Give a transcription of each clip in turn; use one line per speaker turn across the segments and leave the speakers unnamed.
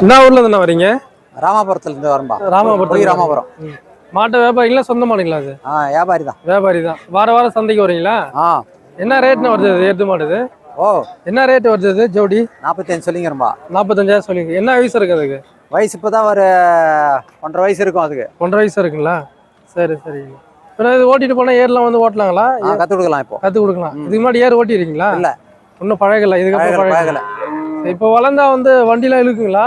என்ன ஊர்ல இருந்து வரீங்க?
ராமாபுரத்துல இருந்து வரம்பா
ராமாபுரத்துல
போய் ராமாபுரம்.
மாட்டு வியாபாரிங்களா சொந்த மாடுங்களா அது?
ஆ வியாபாரி தான்.
வியாபாரி தான். வார வாரம் சந்தைக்கு வரீங்களா?
ஆ.
என்ன ரேட்னு வருது இது எருது மாடு இது?
ஓ.
என்ன ரேட் வருது இது? ஜோடி
நாற்பத்தஞ்சு சொல்லிங்கிறம்பா
நாற்பத்தஞ்சாயிரம் சொல்லிங்க. என்ன வயசு இருக்கு அதுக்கு?
வயசு இப்போ தான் ஒரு ஒன்றரை வயசு இருக்கும் அதுக்கு.
ஒன்றரை வயசு இருக்குங்களா? சரி சரி. இப்போ இது ஓட்டிட்டு போனா ஏர்லாம் வந்து ஓட்டலாங்களா
கற்றுக் கொடுக்கலாம் இப்போ.
கத்து கொடுக்கலாம். இதுக்கு முன்னாடி ஏர் ஓட்டிருக்கீங்களா?
இல்ல.
இன்னும் பழகல. இதுக்கப்புறம்
பழகல,
இப்போ வளர்ந்தா வந்து வண்டிலாம் இழுக்குங்களா?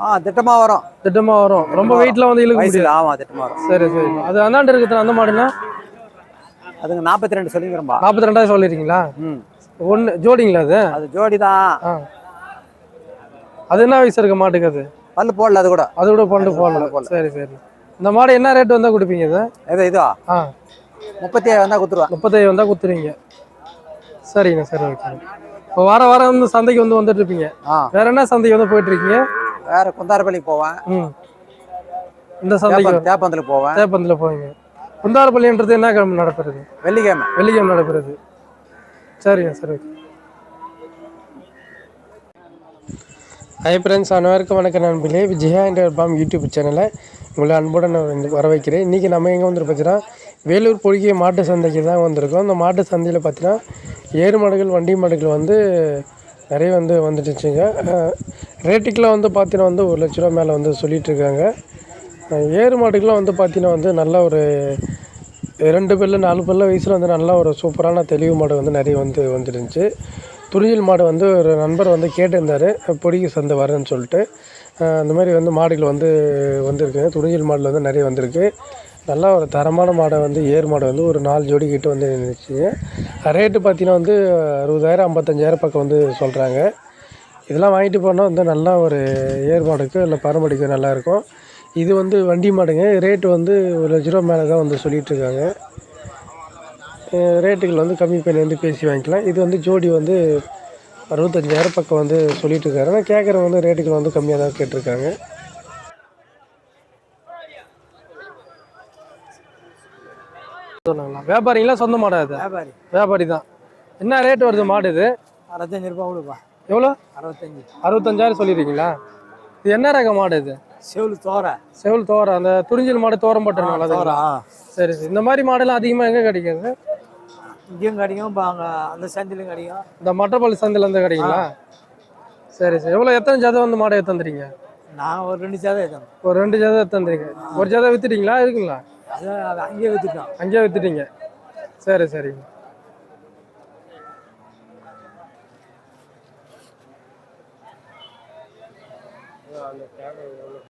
ஆ திட்டமா வரும்.
திட்டமா வரும். ரொம்ப வெயிட்லாம் வந்து இழுக்க முடியாது.
ஆமா திட்டமா வரும்.
சரி சரி. அது அந்தாண்டு இருக்குது அந்த மாடுனா?
அதுங்க நாற்பத்தி ரெண்டு சொல்லிங்கிறம்பா
நாற்பத்தி ரெண்டாயிரம் சொல்லிருக்கீங்களா?
ம்.
ஒன்று ஜோடிங்களா அது?
அது ஜோடி தான்.
அது என்ன வயசு இருக்கு மாட்டுக்கு அது?
பல்லு போடல அது கூட.
அது கூட பண்டு போடல. சரி சரி. இந்த மாடு என்ன ரேட் வந்தா கொடுப்பீங்க இது?
இது இதோ
ஆ.
முப்பத்தி ஏழு வந்தா கொடுத்துருவேன்
முப்பத்தேழு வந்தா கொடுத்துருவீங்க. சரிங்க சரி ஓகே. இப்போ வார வாரம் வந்து சந்தைக்கு வந்து வந்துட்டு இருப்பீங்க
ஆ.
வேற என்ன சந்தைக்கு வந்து போயிட்டு இருக்கீங்க
வேற குந்தாரப்பள்ளிக்கு போவேன்.
ம். இந்த சந்தைக்கு
தேப்ப- தேப்பந்தில் போவேன்.
தேப்பந்தில் போவீங்க. குந்தாரப்பள்ளின்றது என்ன கிழமை நடக்கிறது?
வெள்ளிக்கிழமை.
வெள்ளிக்கிழமை நடக்கிறது. சரிங்க சரி ஓகே. ஹை ஃப்ரெண்ட்ஸ் அனைவருக்கும் வணக்கம் நண்பர்களே. விஜயா என்ற பாம் யூடியூப் சேனலை உங்களை அன்புடன் நான் வர வைக்கிறேன் இன்றைக்கி நம்ம எங்கே வந்துட்டு பார்த்தீங்கன்னா வேலூர் பொழுகிய மாட்டு சந்தைக்கு தான் வந்திருக்கோம். அந்த மாட்டு சந்தையில் பார்த்தீங்கன்னா ஏறு மாடுகள் வண்டி மாடுகள் வந்து நிறைய வந்து வந்துட்டுச்சுங்க ரேட்டுக்கெலாம் வந்து பார்த்தீங்கன்னா வந்து ஒரு லட்ச ரூபா மேலே வந்து சொல்லிகிட்ருக்காங்க ஏறு மாடுக்கெலாம் வந்து பார்த்தீங்கன்னா வந்து நல்ல ஒரு ரெண்டு பல்லு நாலு பல்லு வயசில் வந்து நல்ல ஒரு சூப்பரான தெளிவு மாடு வந்து நிறைய வந்து வந்துருந்துச்சு துறிஞ்சல் மாடு வந்து ஒரு நண்பர் வந்து கேட்டிருந்தார் பொடிக்கு சந்தை வரேன்னு சொல்லிட்டு. அந்த மாதிரி வந்து மாடுகள் வந்து வந்திருக்குங்க துணிஞ்சல் மாடில் வந்து நிறைய வந்திருக்கு. நல்லா ஒரு தரமான மாடை வந்து ஏர் மாடு வந்து ஒரு நாலு ஜோடி கிட்ட வந்து நின்றுச்சுங்க ரேட்டு பார்த்தீங்கன்னா வந்து அறுபதாயிரம் ஐம்பத்தஞ்சாயிரம் பக்கம் வந்து சொல்கிறாங்க இதெல்லாம் வாங்கிட்டு போனால் வந்து நல்லா ஒரு ஏர் மாடுக்கு இல்லை பரமடிக்கு நல்லாயிருக்கும் இது வந்து வண்டி மாடுங்க. ரேட்டு வந்து ஒரு லட்ச ரூபா மேலே தான் வந்து சொல்லிகிட்ருக்காங்க ரேட்டுகள் வந்து கம்மி பண்ணி வந்து பேசி வாங்கிக்கலாம். இது வந்து ஜோடி வந்து அறுபத்தஞ்சாயிரம் பக்கம் வந்து சொல்லிட்டு இருக்காரு. ஆனால் கேட்குறவங்க வந்து ரேட்டுகள் வந்து கம்மியாக தான் கேட்டிருக்காங்க. சொன்னாங்களா வியாபாரிங்களா சொந்த மாடா இது?
வியாபாரி.
வியாபாரி தான். என்ன ரேட் வருது மாடு இது?
அறுபத்தஞ்சு ரூபா கொடுப்பா
எவ்வளோ?
அறுபத்தஞ்சு.
அறுபத்தஞ்சாயிரம் சொல்லியிருக்கீங்களா இது என்ன ரக மாடு இது?
செவலு தோர.
செவல் தோரம் அந்த துறிஞ்சல் மாடு தோரம் போட்டுருங்களா
தோரா.
சரி சரி. இந்த மாதிரி மாடெல்லாம் அதிகமாக எங்கே கிடைக்குது?
இங்கேயும் கிடைக்கும் இப்போ அங்கே அந்த சந்திலும் கிடைக்கும்
இந்த மட்டப்பள்ளி சந்தையில் இருந்து கிடைக்குங்களா சரி சரி. எவ்வளோ எத்தனை ஜாதம் வந்து மாடை எடுத்துறீங்க
நான் ஒரு ரெண்டு சேதம் எடுத்தேன்
ஒரு ரெண்டு ஜாதம் எடுத்துறீங்க ஒரு ஜாதம் வித்துட்டீங்களா? இருக்குங்களா?
அதான் அங்கேயே வித்துட்டோம்.
அங்கேயே வித்துட்டீங்க. சரி சரிங்க